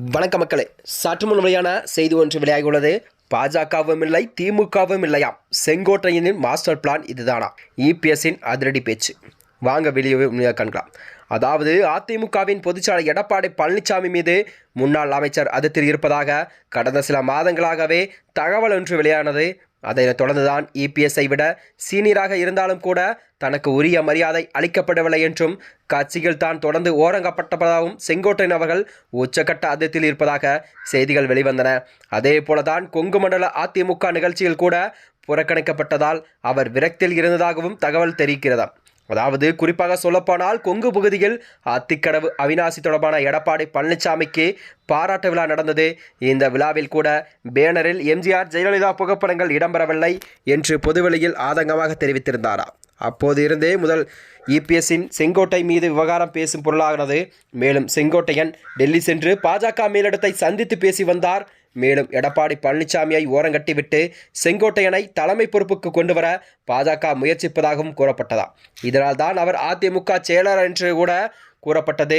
வணக்க மக்களே சற்று முன்மையான செய்தி ஒன்று வெளியாகியுள்ளது. பாஜகவும் இல்லை திமுகவும் இல்லையாம் செங்கோட்டையனின் மாஸ்டர் பிளான் இதுதானா? இபிஎஸ்ஸின் அதிரடி பேச்சு. வாங்க வெளியே காண்கலாம். அதாவது அதிமுகவின் பொதுச்சாலை எடப்பாடி பழனிசாமி மீது முன்னாள் அமைச்சர் அதிர்த்தில் இருப்பதாக கடந்த சில மாதங்களாகவே தகவல் ஒன்று வெளியானது. அதைத் தொடர்ந்துதான் இபிஎஸ்ஐ விட சீனியராக இருந்தாலும் கூட தனக்கு உரிய மரியாதை அளிக்கப்படவில்லை என்றும் கட்சியில் தான் தொடர்ந்து ஓரங்கப்பட்டதாகவும் செங்கோட்டையன் அவர்கள் உச்சக்கட்ட அதிர்த்தில் இருப்பதாக செய்திகள் வெளிவந்தன. அதே போலதான் கொங்கு மண்டல அதிமுக நிகழ்ச்சியில் கூட புறக்கணிக்கப்பட்டதால் அவர் விரக்தியில் இருந்ததாகவும் தகவல் தெரிவிக்கிறதாம் அதாவது குறிப்பாக சொல்லப்போனால் கொங்கு பகுதியில் அத்திக்கடவு அவினாசி தொடர்பான எடப்பாடி பழனிசாமிக்கு பாராட்டு விழா நடந்தது. இந்த விழாவில் கூட பேனரில் எம்ஜிஆர் ஜெயலலிதா புகைப்படங்கள் இடம்பெறவில்லை என்று பொதுவெளியில் ஆதங்கமாக தெரிவித்திருந்தாராம் அப்போது இருந்தே முதல் இபிஎஸ்ஸின் செங்கோட்டை மீது விவகாரம் பேசும் பொருளாகிறது மேலும் செங்கோட்டையன் டெல்லி சென்று பாஜக மேலிடத்தை சந்தித்து பேசி வந்தார். மேலும் எடப்பாடி பழனிசாமியை ஓரங்கட்டிவிட்டு செங்கோட்டையனை தலைமை பொறுப்புக்கு கொண்டு வர பாஜக முயற்சிப்பதாகவும் கூறப்பட்டதாம். இதனால் தான் அவர் அதிமுக செயலாளர் என்று கூட கூறப்பட்டது.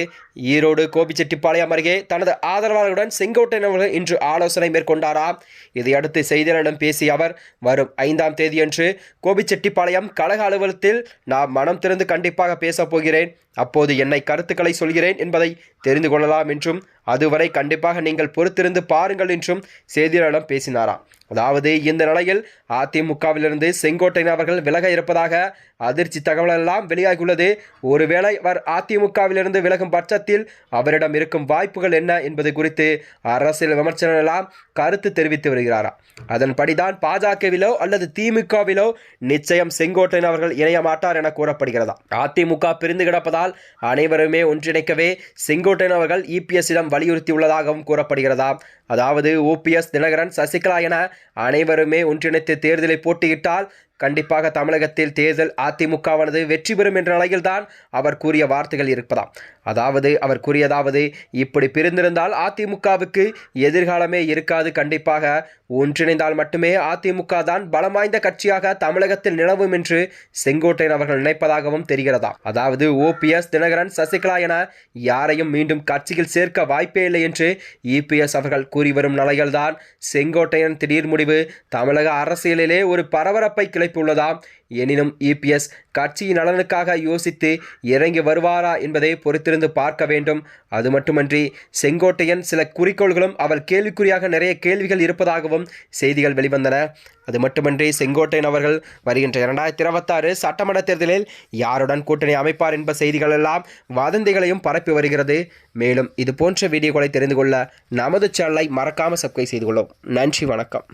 ஈரோடு கோபிச்செட்டிப்பாளையம் அருகே தனது ஆதரவாளர்களுடன் செங்கோட்டையன் அவர்கள் இன்று ஆலோசனை மேற்கொண்டாராம் இதையடுத்து செய்தியாளரிடம் பேசிய அவர் வரும் ஐந்தாம் தேதியன்று கோபிச்செட்டிப்பாளையம் கழக அலுவலகத்தில் நான் மனம் திறந்து கண்டிப்பாக பேசப் போகிறேன். அப்போது என்னை கருத்துக்களை சொல்கிறேன் என்பதை தெரிந்து கொள்ளலாம் என்றும் அதுவரை கண்டிப்பாக நீங்கள் பொறுத்திருந்து பாருங்கள் என்றும் செய்தியாளரிடம் பேசினாராம் அதாவது இந்த நிலையில் அதிமுகவிலிருந்து செங்கோட்டையன் அவர்கள் விலக இருப்பதாக அதிர்ச்சி தகவல் எல்லாம் வெளியாகியுள்ளது. ஒருவேளை அவர் அதிமுகவிலிருந்து விலகும் பட்சத்தில் அவரிடம் இருக்கும் வாய்ப்புகள் என்ன என்பது குறித்து அரசியல் விமர்சனம் எல்லாம் கருத்து தெரிவித்து வருகிறாரா? அதன்படிதான் பாஜகவிலோ அல்லது திமுகவிலோ நிச்சயம் செங்கோட்டையன் அவர்கள் இணைய மாட்டார் என கூறப்படுகிறதா? அதிமுக பிரிந்து கிடப்பதால் அனைவருமே ஒன்றிணைக்கவே செங்கோட்டையன் அவர்கள் இபிஎஸ்ஸிடம் வலியுறுத்தியுள்ளதாகவும் கூறப்படுகிறதா? அதாவது ஓபிஎஸ் தினகரன் சசிகலா என அனைவருமே ஒன்றிணைத்து தேர்தலை போட்டியிட்டால் கண்டிப்பாக தமிழகத்தில் தேர்தல் அதிமுகவானது வெற்றி பெறும் என்ற நிலையில்தான் அவர் கூறிய வார்த்தைகள் இருப்பதாம். அதாவது அவர் கூறியதாவது இப்படி பிரிந்திருந்தால் அதிமுகவுக்கு எதிர்காலமே இருக்காது கண்டிப்பாக. ஒன்றிணைந்தால் மட்டுமே அதிமுக தான் பலம் வாய்ந்த கட்சியாக தமிழகத்தில் நிலவும் என்று செங்கோட்டையன் அவர்கள் நினைப்பதாகவும் தெரிகிறதா அதாவது ஓபிஎஸ் தினகரன் சசிகலா என யாரையும் மீண்டும் கட்சியில் சேர்க்க வாய்ப்பே இல்லை என்று இபிஎஸ் அவர்கள் கூறி வரும் நிலையில்தான் செங்கோட்டையன் திடீர் முடிவு தமிழக அரசியலிலே ஒரு பரபரப்பை கிளப்பியுள்ளதாம் எனினும் இபிஎஸ் கட்சியின் நலனுக்காக யோசித்து இறங்கி வருவாரா என்பதை பொறுத்திருந்து பார்க்க வேண்டும். அது மட்டுமன்றி செங்கோட்டையன் சில குறிக்கோள்களும் அவர் கேள்விக்குறியாக நிறைய கேள்விகள் இருப்பதாகவும் செய்திகள் வெளிவந்தன. அது மட்டுமன்றி செங்கோட்டையன் அவர்கள் வருகின்ற இரண்டாயிரத்தி இருபத்தாறு சட்டமன்ற தேர்தலில் யாருடன் கூட்டணி அமைப்பார் என்ப செய்திகள் எல்லாம் வதந்திகளையும் பரப்பி வருகிறது. மேலும் இது போன்ற வீடியோக்களை தெரிந்து கொள்ள நமது சேனலை மறக்காமல் சப்ஸ்கிரைப் செய்து கொள்ளும் நன்றி வணக்கம்.